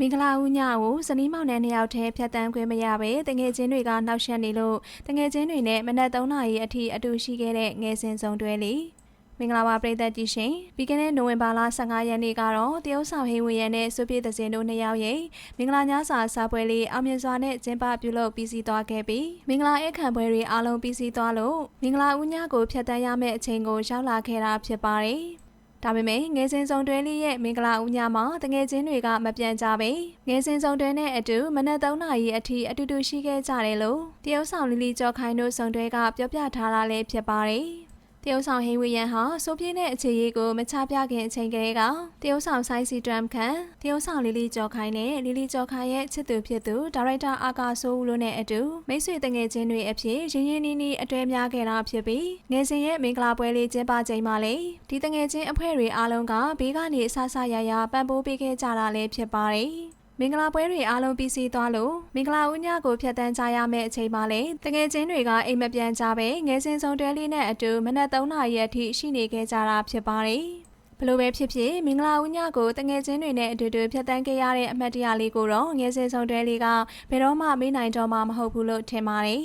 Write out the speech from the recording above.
မင်္ဂလာဦးညကိုဇနီးမောင်နှံနှစ်ယောက်တည်းဖြတ်တန်းခွင့်မရပဲတငယ်ချင်းတွေကနှောက်ယှက်နေလို့တငယ်ချင်းတွေနဲ့မနက်3နာရီအထိအတူရှိခဲ့တဲ့ငယ်စဉ်စုံတွဲလေးမင်္ဂလာပါပရိသတ်ကြီးရှင်ပြီးခဲ့တဲ့နိုဝင်ဘာလ15ရက်နေ့ကတော့တရုတ်ဆောင်ဟင်းဝေရနဲ့စုပြည့်သစင်တို့နှစ်ယောက်ရဲ့မင်္ဂလာညစာစားပွဲလေးအောင်မြင်စွာနဲ့ကျင်းပပြုလုပ်ပြီးစီးသွားခဲ့ပြီးမင်္ဂလာဧည့်ခံပွဲတွေအားလုံးပြီးစီးသွားလို့မင်္ဂလာဦးညကိုဖြတ်တန်းရမယ့်အချိန်ကိုရောက်လာခဲ့တာဖြစ်ပါတယ် ဒါပေမဲ့ငယ်စဉ်စုံတွဲလေးရဲ့မင်္ဂလာဦးညမှာတငယ်ချင်းတွေကမပြန်ကြပဲငယ်စဉ်စုံတွဲနဲ့အတူမနက်3နာရီအထိအတူတူရှိခဲ့ကြတယ်လို့တရုတ်ဆောင်လီလီကျော်ခိုင်တို့စုံတွဲကပြောပြထားတာလည်းဖြစ်ပါတယ် တရုတ်ဆောင်ဟင်းဝီယန်ဟာစိုးပြေးတဲ့အခြေရေးကိုမချပြခင်အချိန်ကလေးကတရုတ်ဆောင်ဆိုင်စီဒရမ်ခန်တရုတ်ဆောင်လီလီကျော်ခိုင်နဲ့လီလီကျော်ခိုင်ရဲ့ချစ်သူဖြစ်သူဒါရိုက်တာအာကာဆိုးဦးတို့နဲ့အတူမိတ်ဆွေတငယ်ချင်းတွေအဖြစ်ရင်းရင်းနှီးနှီးအတွဲများခဲ့တာဖြစ်ပြီးငယ်စဉ်ရဲ့မင်္ဂလာပွဲလေးကျင်းပချိန်မှာလေဒီတငယ်ချင်းအဖွဲ့တွေအားလုံးကဘေးကနေအဆဆရရပံ့ပိုးပေးခဲ့ကြတာလည်းဖြစ်ပါတယ် မင်္ဂလာပွဲတွေအားလုံးပြီးစီးသွားလို့မင်္ဂလာဦးညကိုဖျက်တမ်းကြရမယ့်အချိန်မှလည်းတငယ်ချင်းတွေကအိမ်မပြန်ကြပဲငယ်စဉ်ဆုံးတွဲလေးနဲ့အတူမနက်3နာရီအထိရှိနေခဲ့ကြတာဖြစ်ပါတယ်ဘလို့ပဲဖြစ်ဖြစ်မင်္ဂလာဦးညကိုတငယ်ချင်းတွေနဲ့အတူတူဖျက်တမ်းခဲ့ရတဲ့အမှတ်တရလေးကိုတော့ငယ်စဉ်ဆုံးတွဲလေးကဘယ်တော့မှမေးနိုင်တော့မှမဟုတ်ဘူးလို့ထင်ပါတယ်